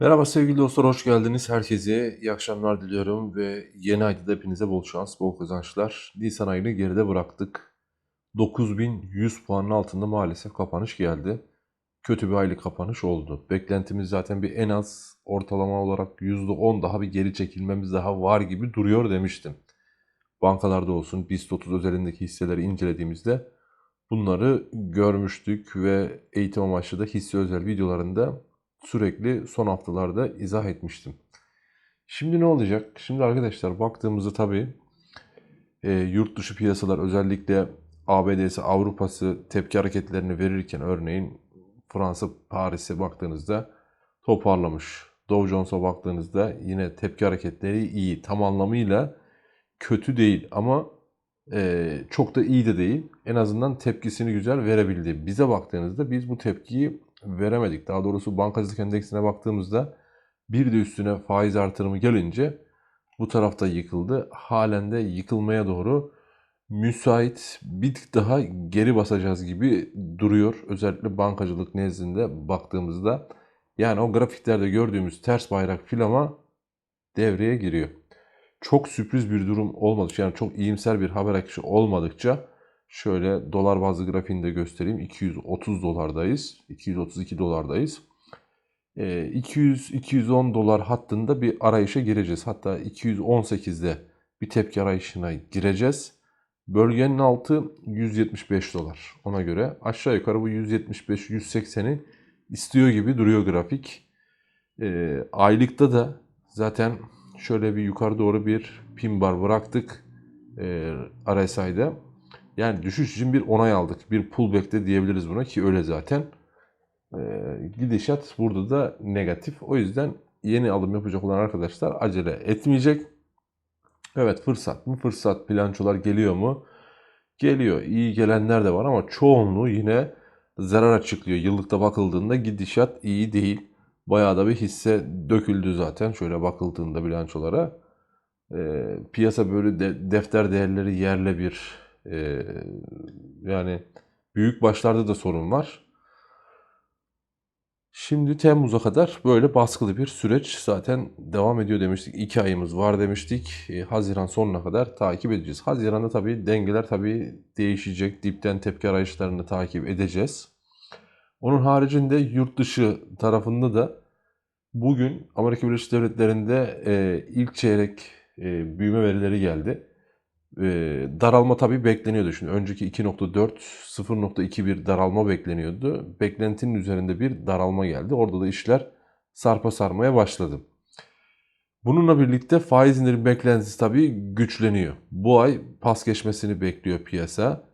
Merhaba sevgili dostlar, hoş geldiniz. Herkese iyi akşamlar diliyorum ve yeni ayda da hepinize bol şans, bol kazançlar. Nisan ayını geride bıraktık. 9100 puanın altında maalesef kapanış geldi. Kötü bir aylık kapanış oldu. Beklentimiz zaten bir en az ortalama olarak %10 daha bir geri çekilmemiz daha var gibi duruyor demiştim. Bankalarda olsun, BIST 30 özelindeki hisseleri incelediğimizde bunları görmüştük ve eğitim amaçlı da hisse özel videolarında sürekli son haftalarda izah etmiştim. Şimdi ne olacak? Şimdi arkadaşlar baktığımızda tabii e, yurt dışı piyasalar özellikle ABD'si, Avrupa'sı tepki hareketlerini verirken örneğin Fransa, Paris'e baktığınızda toparlamış. Dow Jones'a baktığınızda yine tepki hareketleri iyi. Tam anlamıyla kötü değil ama e, çok da iyi de değil. En azından tepkisini güzel verebildi. Bize baktığınızda biz bu tepkiyi veremedik. Daha doğrusu bankacılık endeksine baktığımızda bir de üstüne faiz artırımı gelince bu tarafta yıkıldı. Halen de yıkılmaya doğru müsait bir tık daha geri basacağız gibi duruyor. Özellikle bankacılık nezdinde baktığımızda. Yani o grafiklerde gördüğümüz ters bayrak filama devreye giriyor. Çok sürpriz bir durum olmadıkça yani çok iyimser bir haber akışı olmadıkça Şöyle dolar bazlı grafiğini de göstereyim. 230 dolardayız. 232 dolardayız. 200-210 dolar hattında bir arayışa gireceğiz. Hatta 218'de bir tepki arayışına gireceğiz. Bölgenin altı 175 dolar. Ona göre aşağı yukarı bu 175-180'i istiyor gibi duruyor grafik. E, aylıkta da zaten şöyle bir yukarı doğru bir pin bar bıraktık e, RSI'de. Yani düşüş için bir onay aldık. Bir pullback de diyebiliriz buna ki öyle zaten. Ee, gidişat burada da negatif. O yüzden yeni alım yapacak olan arkadaşlar acele etmeyecek. Evet fırsat mı? Fırsat bilançolar geliyor mu? Geliyor. İyi gelenler de var ama çoğunluğu yine zarar açıklıyor. Yıllıkta bakıldığında gidişat iyi değil. Bayağı da bir hisse döküldü zaten şöyle bakıldığında bilançolara. Ee, piyasa böyle de, defter değerleri yerle bir yani büyük başlarda da sorun var. Şimdi Temmuz'a kadar böyle baskılı bir süreç zaten devam ediyor demiştik. 2 ayımız var demiştik. Haziran sonuna kadar takip edeceğiz. Haziran'da tabii dengeler tabii değişecek. Dipten tepki arayışlarını takip edeceğiz. Onun haricinde yurt dışı tarafında da bugün Amerika Birleşik Devletleri'nde ilk çeyrek büyüme verileri geldi. Ee, daralma tabii bekleniyordu. Şimdi önceki 2.4 0.2 bir daralma bekleniyordu. Beklentinin üzerinde bir daralma geldi. Orada da işler sarpa sarmaya başladı. Bununla birlikte faiz indirim beklentisi tabii güçleniyor. Bu ay pas geçmesini bekliyor piyasa.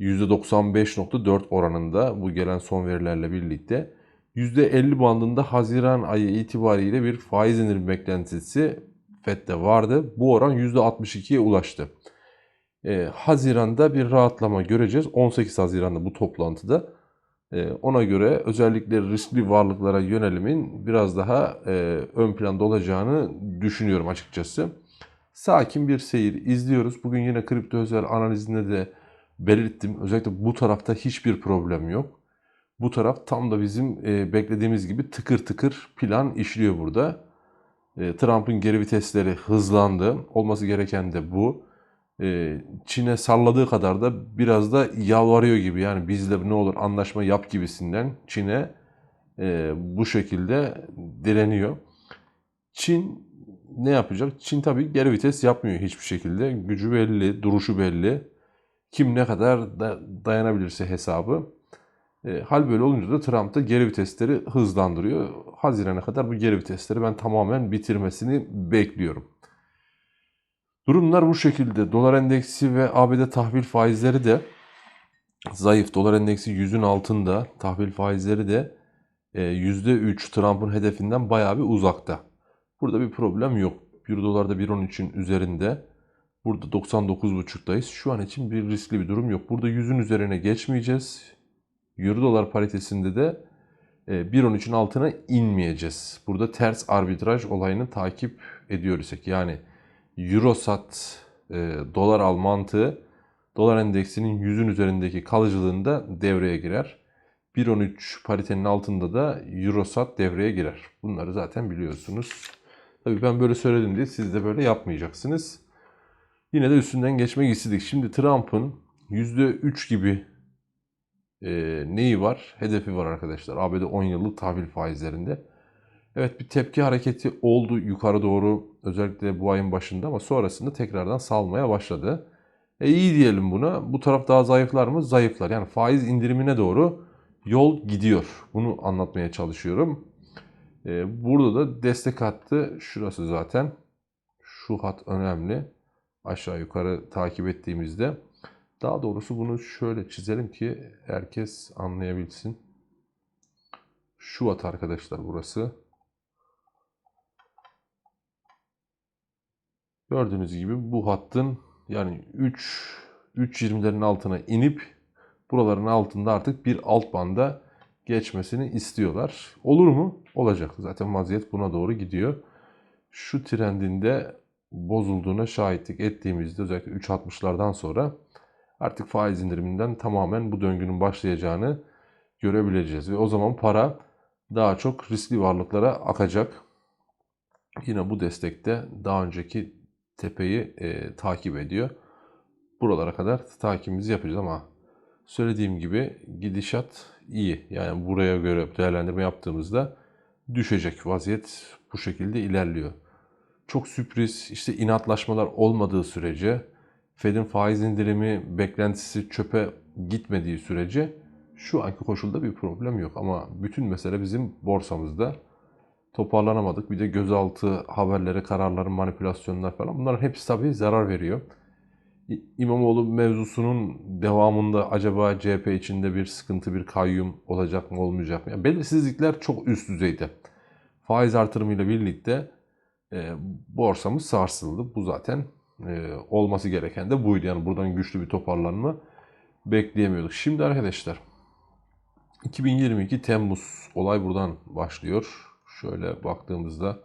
%95.4 oranında bu gelen son verilerle birlikte. %50 bandında Haziran ayı itibariyle bir faiz indirim beklentisi FED'de vardı. Bu oran %62'ye ulaştı e, Haziran'da bir rahatlama göreceğiz. 18 Haziran'da bu toplantıda. E, ona göre özellikle riskli varlıklara yönelimin biraz daha e, ön planda olacağını düşünüyorum açıkçası. Sakin bir seyir izliyoruz. Bugün yine kripto özel analizinde de belirttim. Özellikle bu tarafta hiçbir problem yok. Bu taraf tam da bizim e, beklediğimiz gibi tıkır tıkır plan işliyor burada. E, Trump'ın geri vitesleri hızlandı. Olması gereken de bu. Ee, Çin'e salladığı kadar da biraz da yalvarıyor gibi yani bizle ne olur anlaşma yap gibisinden Çin'e e, bu şekilde direniyor. Çin ne yapacak? Çin tabii geri vites yapmıyor hiçbir şekilde. Gücü belli, duruşu belli. Kim ne kadar da dayanabilirse hesabı. E, hal böyle olunca da Trump da geri vitesleri hızlandırıyor. Haziran'a kadar bu geri vitesleri ben tamamen bitirmesini bekliyorum. Durumlar bu şekilde. Dolar endeksi ve ABD tahvil faizleri de zayıf. Dolar endeksi 100'ün altında. Tahvil faizleri de %3 e, Trump'ın hedefinden bayağı bir uzakta. Burada bir problem yok. 1 dolarda 1.13'ün üzerinde. Burada 99.5'tayız. Şu an için bir riskli bir durum yok. Burada 100'ün üzerine geçmeyeceğiz. Euro dolar paritesinde de 1.13'ün e, altına inmeyeceğiz. Burada ters arbitraj olayını takip ediyoruz. Yani Eurosat e, dolar al mantığı dolar endeksinin yüzün üzerindeki kalıcılığında devreye girer. 1.13 paritenin altında da Eurosat devreye girer. Bunları zaten biliyorsunuz. Tabii ben böyle söyledim diye siz de böyle yapmayacaksınız. Yine de üstünden geçmek istedik. Şimdi Trump'ın %3 gibi e, neyi var? Hedefi var arkadaşlar. ABD 10 yıllık tahvil faizlerinde. Evet bir tepki hareketi oldu yukarı doğru özellikle bu ayın başında ama sonrasında tekrardan salmaya başladı. E iyi diyelim buna. Bu taraf daha zayıflar mı? Zayıflar. Yani faiz indirimine doğru yol gidiyor. Bunu anlatmaya çalışıyorum. E, burada da destek hattı şurası zaten. Şu hat önemli. Aşağı yukarı takip ettiğimizde. Daha doğrusu bunu şöyle çizelim ki herkes anlayabilsin. Şu hat arkadaşlar burası. Gördüğünüz gibi bu hattın yani 3 3.20'lerin altına inip buraların altında artık bir alt banda geçmesini istiyorlar. Olur mu? Olacak. Zaten vaziyet buna doğru gidiyor. Şu trendinde bozulduğuna şahitlik ettiğimizde özellikle 3.60'lardan sonra artık faiz indiriminden tamamen bu döngünün başlayacağını görebileceğiz. Ve o zaman para daha çok riskli varlıklara akacak. Yine bu destekte daha önceki tepeyi e, takip ediyor. Buralara kadar takibimizi yapacağız ama söylediğim gibi gidişat iyi. Yani buraya göre değerlendirme yaptığımızda düşecek vaziyet bu şekilde ilerliyor. Çok sürpriz işte inatlaşmalar olmadığı sürece Fed'in faiz indirimi beklentisi çöpe gitmediği sürece şu anki koşulda bir problem yok. Ama bütün mesele bizim borsamızda toparlanamadık. Bir de gözaltı haberleri, kararların manipülasyonlar falan. Bunların hepsi tabii zarar veriyor. İmamoğlu mevzusunun devamında acaba CHP içinde bir sıkıntı, bir kayyum olacak mı, olmayacak mı? Yani belirsizlikler çok üst düzeyde. Faiz artırımıyla birlikte e, borsamız sarsıldı. Bu zaten e, olması gereken de buydu. Yani buradan güçlü bir toparlanma bekleyemiyorduk. Şimdi arkadaşlar 2022 Temmuz olay buradan başlıyor. Şöyle baktığımızda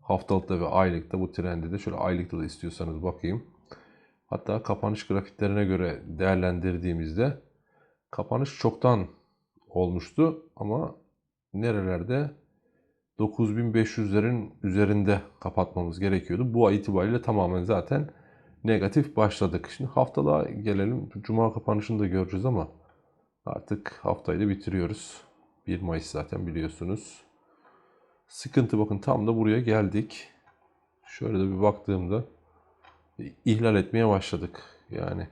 haftalıkta ve aylıkta bu trendi de şöyle aylıkta da istiyorsanız bakayım. Hatta kapanış grafiklerine göre değerlendirdiğimizde kapanış çoktan olmuştu ama nerelerde 9500'lerin üzerinde kapatmamız gerekiyordu. Bu ay itibariyle tamamen zaten negatif başladık. Şimdi haftalığa gelelim. Cuma kapanışını da göreceğiz ama artık haftayı da bitiriyoruz. 1 Mayıs zaten biliyorsunuz. Sıkıntı bakın tam da buraya geldik. Şöyle de bir baktığımda ihlal etmeye başladık. Yani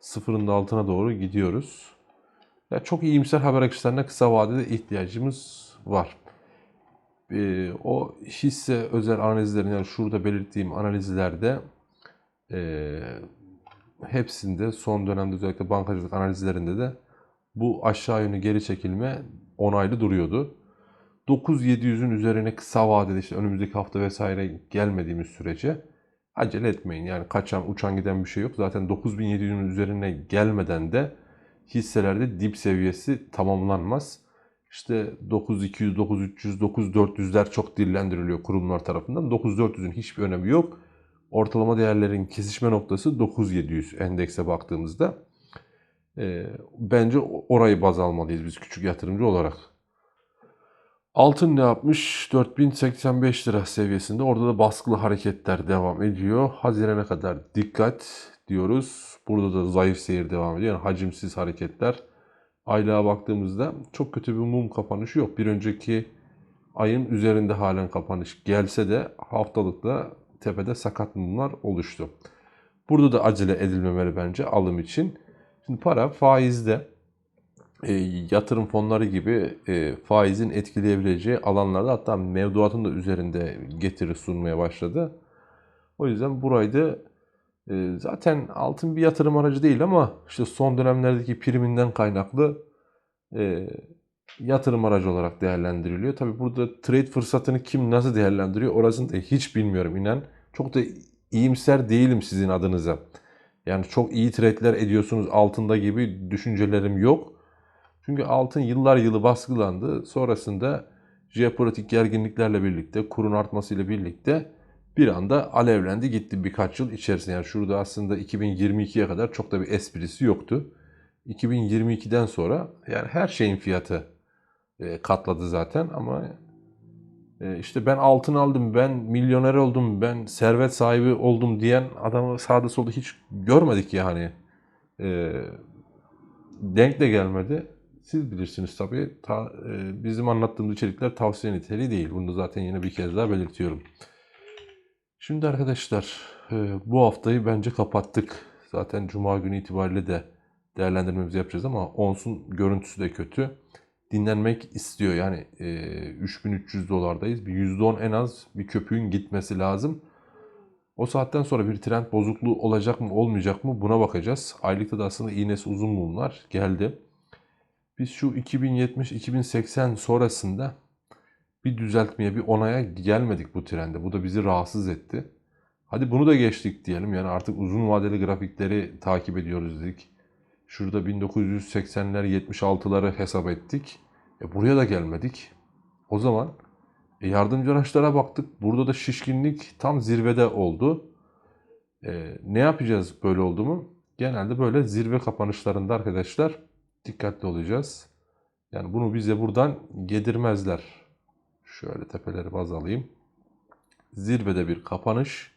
sıfırın da altına doğru gidiyoruz. Ya çok iyimser haber akışlarına kısa vadede ihtiyacımız var. Ee, o hisse özel analizlerin yani şurada belirttiğim analizlerde e, hepsinde son dönemde özellikle bankacılık analizlerinde de bu aşağı yönlü geri çekilme onaylı duruyordu. 9700'ün üzerine kısa vadede işte önümüzdeki hafta vesaire gelmediğimiz sürece acele etmeyin. Yani kaçan uçan giden bir şey yok. Zaten 9700'ün üzerine gelmeden de hisselerde dip seviyesi tamamlanmaz. İşte 9200, 9300, 9400'ler çok dillendiriliyor kurumlar tarafından. 9400'ün hiçbir önemi yok. Ortalama değerlerin kesişme noktası 9700 endekse baktığımızda. Ee, bence orayı baz almalıyız biz küçük yatırımcı olarak. Altın ne yapmış? 4085 lira seviyesinde. Orada da baskılı hareketler devam ediyor. Haziran'a kadar dikkat diyoruz. Burada da zayıf seyir devam ediyor. Yani hacimsiz hareketler. Aylığa baktığımızda çok kötü bir mum kapanışı yok. Bir önceki ayın üzerinde halen kapanış gelse de haftalıkta tepede sakat mumlar oluştu. Burada da acele edilmemeli bence alım için. Şimdi para faizde e, yatırım fonları gibi e, faizin etkileyebileceği alanlarda hatta mevduatın da üzerinde getiri sunmaya başladı. O yüzden burayı da e, zaten altın bir yatırım aracı değil ama işte son dönemlerdeki priminden kaynaklı e, yatırım aracı olarak değerlendiriliyor. Tabi burada trade fırsatını kim nasıl değerlendiriyor orasını da hiç bilmiyorum inan. Çok da iyimser değilim sizin adınıza. Yani çok iyi trade'ler ediyorsunuz altında gibi düşüncelerim yok. Çünkü altın yıllar yılı baskılandı. Sonrasında jeopolitik gerginliklerle birlikte, kurun artmasıyla birlikte bir anda alevlendi gitti birkaç yıl içerisinde. Yani şurada aslında 2022'ye kadar çok da bir esprisi yoktu. 2022'den sonra yani her şeyin fiyatı e, katladı zaten ama e, işte ben altın aldım, ben milyoner oldum, ben servet sahibi oldum diyen adamı sağda solda hiç görmedik yani. E, denk de gelmedi. Siz bilirsiniz tabii. Ta- e, bizim anlattığımız içerikler tavsiye niteliği değil. Bunu zaten yine bir kez daha belirtiyorum. Şimdi arkadaşlar e, bu haftayı bence kapattık. Zaten Cuma günü itibariyle de değerlendirmemizi yapacağız ama Ons'un görüntüsü de kötü. Dinlenmek istiyor. Yani e, 3300 dolardayız. Bir %10 en az bir köpüğün gitmesi lazım. O saatten sonra bir trend bozukluğu olacak mı olmayacak mı buna bakacağız. Aylıkta da aslında iğnesi uzun mumlar geldi. Biz şu 2070-2080 sonrasında bir düzeltmeye, bir onaya gelmedik bu trende. Bu da bizi rahatsız etti. Hadi bunu da geçtik diyelim. Yani artık uzun vadeli grafikleri takip ediyoruz dedik. Şurada 1980'ler, 76'ları hesap ettik. E buraya da gelmedik. O zaman e, yardımcı araçlara baktık. Burada da şişkinlik tam zirvede oldu. E, ne yapacağız böyle oldu mu? Genelde böyle zirve kapanışlarında arkadaşlar dikkatli olacağız. Yani bunu bize buradan yedirmezler. Şöyle tepeleri baz alayım. Zirvede bir kapanış.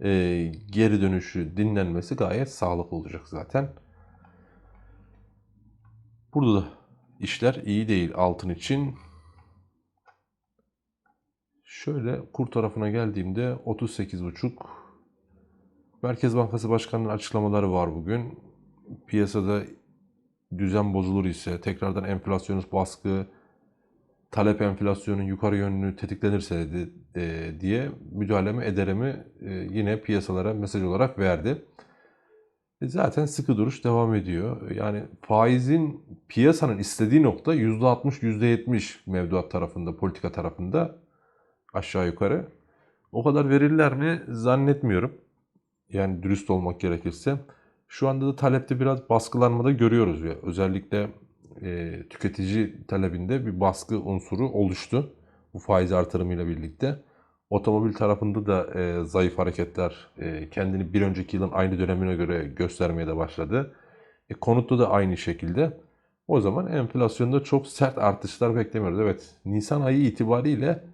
e, geri dönüşü dinlenmesi gayet sağlıklı olacak zaten. Burada da işler iyi değil altın için. Şöyle kur tarafına geldiğimde 38,5 Merkez Bankası Başkanı'nın açıklamaları var bugün. Piyasada düzen bozulur ise tekrardan enflasyonist baskı, talep enflasyonun yukarı yönlü tetiklenirse dedi, e, diye müdahalemi ederimi e, yine piyasalara mesaj olarak verdi. E, Zaten sıkı duruş devam ediyor. Yani faizin piyasanın istediği nokta %60, %70 mevduat tarafında, politika tarafında aşağı yukarı. O kadar verirler mi zannetmiyorum. Yani dürüst olmak gerekirse. Şu anda da talepte biraz baskılanmada görüyoruz. ya. Özellikle e, tüketici talebinde bir baskı unsuru oluştu. Bu faiz artırımıyla birlikte. Otomobil tarafında da e, zayıf hareketler e, kendini bir önceki yılın aynı dönemine göre göstermeye de başladı. E, konutta da aynı şekilde. O zaman enflasyonda çok sert artışlar beklemiyoruz. Evet, Nisan ayı itibariyle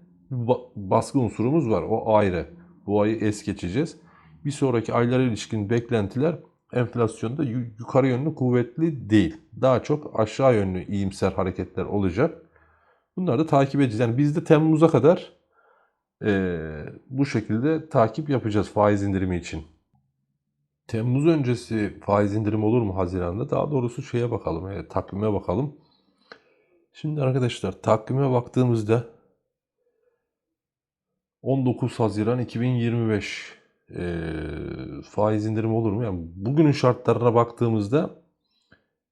baskı unsurumuz var. O ayrı. Bu ayı es geçeceğiz. Bir sonraki aylara ilişkin beklentiler enflasyonda yu- yukarı yönlü kuvvetli değil. Daha çok aşağı yönlü iyimser hareketler olacak. Bunları da takip edeceğiz. Yani biz de Temmuz'a kadar eee, bu şekilde takip yapacağız faiz indirimi için. Temmuz öncesi faiz indirimi olur mu Haziran'da? Daha doğrusu şeye bakalım, e, takvime bakalım. Şimdi arkadaşlar takvime baktığımızda 19 Haziran 2025 eee, faiz indirimi olur mu? Yani bugünün şartlarına baktığımızda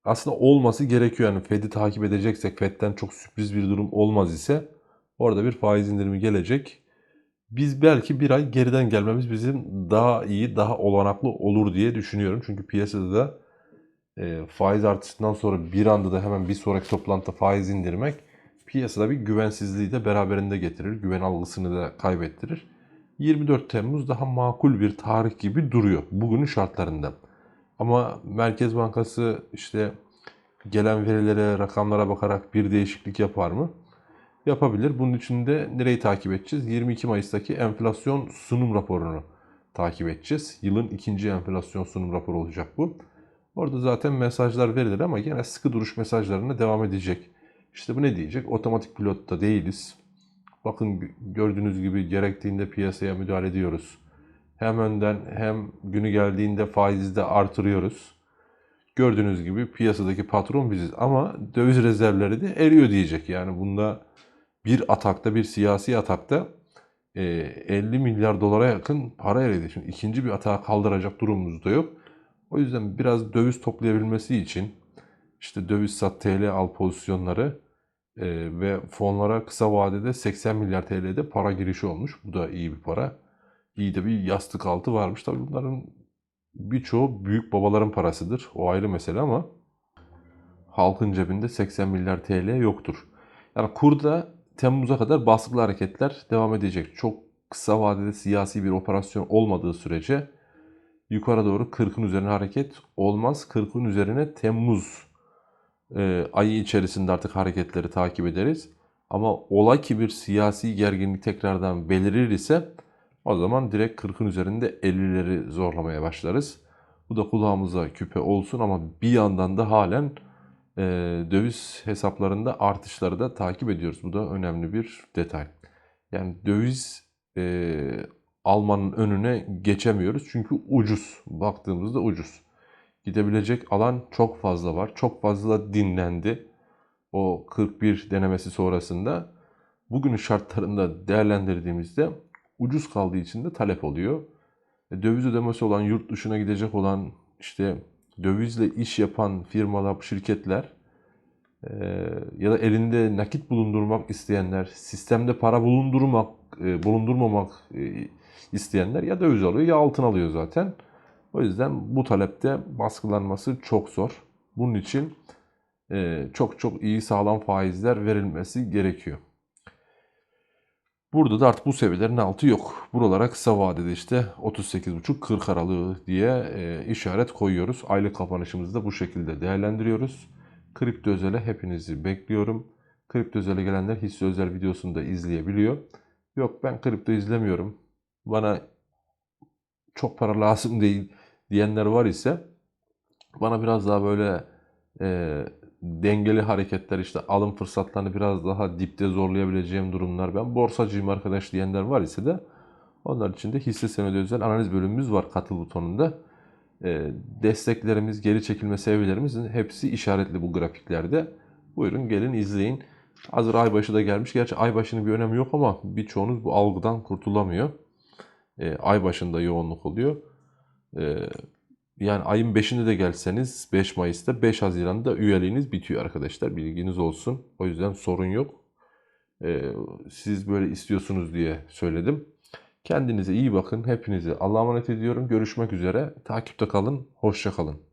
aslında olması gerekiyor. Yani Fed'i takip edeceksek, Fed'den çok sürpriz bir durum olmaz ise orada bir faiz indirimi gelecek. Biz belki bir ay geriden gelmemiz bizim daha iyi, daha olanaklı olur diye düşünüyorum. Çünkü piyasada da e, faiz artışından sonra bir anda da hemen bir sonraki toplantıda faiz indirmek piyasada bir güvensizliği de beraberinde getirir. Güven algısını da kaybettirir. 24 Temmuz daha makul bir tarih gibi duruyor bugünün şartlarında. Ama Merkez Bankası işte gelen verilere, rakamlara bakarak bir değişiklik yapar mı? Yapabilir. Bunun için de nereyi takip edeceğiz? 22 Mayıs'taki enflasyon sunum raporunu takip edeceğiz. Yılın ikinci enflasyon sunum raporu olacak bu. Orada zaten mesajlar verilir ama yine sıkı duruş mesajlarına devam edecek. İşte bu ne diyecek? Otomatik pilotta değiliz. Bakın gördüğünüz gibi gerektiğinde piyasaya müdahale ediyoruz. Hem önden hem günü geldiğinde faizde artırıyoruz. Gördüğünüz gibi piyasadaki patron biziz ama döviz rezervleri de eriyor diyecek. Yani bunda bir atakta, bir siyasi atakta e, 50 milyar dolara yakın para eridi. Şimdi ikinci bir atağa kaldıracak durumumuz da yok. O yüzden biraz döviz toplayabilmesi için işte döviz sat TL al pozisyonları e, ve fonlara kısa vadede 80 milyar TL'de para girişi olmuş. Bu da iyi bir para. İyi de bir yastık altı varmış. Tabii bunların birçoğu büyük babaların parasıdır. O ayrı mesele ama halkın cebinde 80 milyar TL yoktur. Yani kurda Temmuz'a kadar baskılı hareketler devam edecek. Çok kısa vadede siyasi bir operasyon olmadığı sürece yukarı doğru 40'ın üzerine hareket olmaz. 40'ın üzerine Temmuz e, ayı içerisinde artık hareketleri takip ederiz. Ama ola ki bir siyasi gerginlik tekrardan belirir ise o zaman direkt 40'ın üzerinde 50'leri zorlamaya başlarız. Bu da kulağımıza küpe olsun ama bir yandan da halen e, döviz hesaplarında artışları da takip ediyoruz. Bu da önemli bir detay. Yani döviz e, almanın önüne geçemiyoruz. Çünkü ucuz. Baktığımızda ucuz. Gidebilecek alan çok fazla var. Çok fazla dinlendi. O 41 denemesi sonrasında bugünün şartlarında değerlendirdiğimizde ucuz kaldığı için de talep oluyor. E, Döviz ödemesi olan, yurt dışına gidecek olan, işte dövizle iş yapan firmalar, şirketler e, ya da elinde nakit bulundurmak isteyenler, sistemde para bulundurmak, e, bulundurmamak e, isteyenler ya döviz alıyor ya altın alıyor zaten. O yüzden bu talepte baskılanması çok zor. Bunun için e, çok çok iyi sağlam faizler verilmesi gerekiyor. Burada da artık bu seviyelerin altı yok. Buralara kısa vadede işte 38,5-40 aralığı diye e, işaret koyuyoruz. Aylık kapanışımızı da bu şekilde değerlendiriyoruz. Kripto özele hepinizi bekliyorum. Kripto özele gelenler hisse özel videosunu da izleyebiliyor. Yok ben kripto izlemiyorum. Bana çok para lazım değil diyenler var ise bana biraz daha böyle e, dengeli hareketler işte alım fırsatlarını biraz daha dipte zorlayabileceğim durumlar ben borsacıyım arkadaş diyenler var ise de onlar için de hisse senedi özel analiz bölümümüz var katıl butonunda. E, desteklerimiz, geri çekilme seviyelerimizin hepsi işaretli bu grafiklerde. Buyurun gelin izleyin. Hazır aybaşı da gelmiş. Gerçi aybaşının bir önemi yok ama birçoğunuz bu algıdan kurtulamıyor. E, ay başında yoğunluk oluyor. E, yani ayın 5'inde de gelseniz 5 Mayıs'ta 5 Haziran'da üyeliğiniz bitiyor arkadaşlar. Bilginiz olsun. O yüzden sorun yok. E, siz böyle istiyorsunuz diye söyledim. Kendinize iyi bakın. Hepinizi Allah'a emanet ediyorum. Görüşmek üzere. Takipte kalın. Hoşça kalın.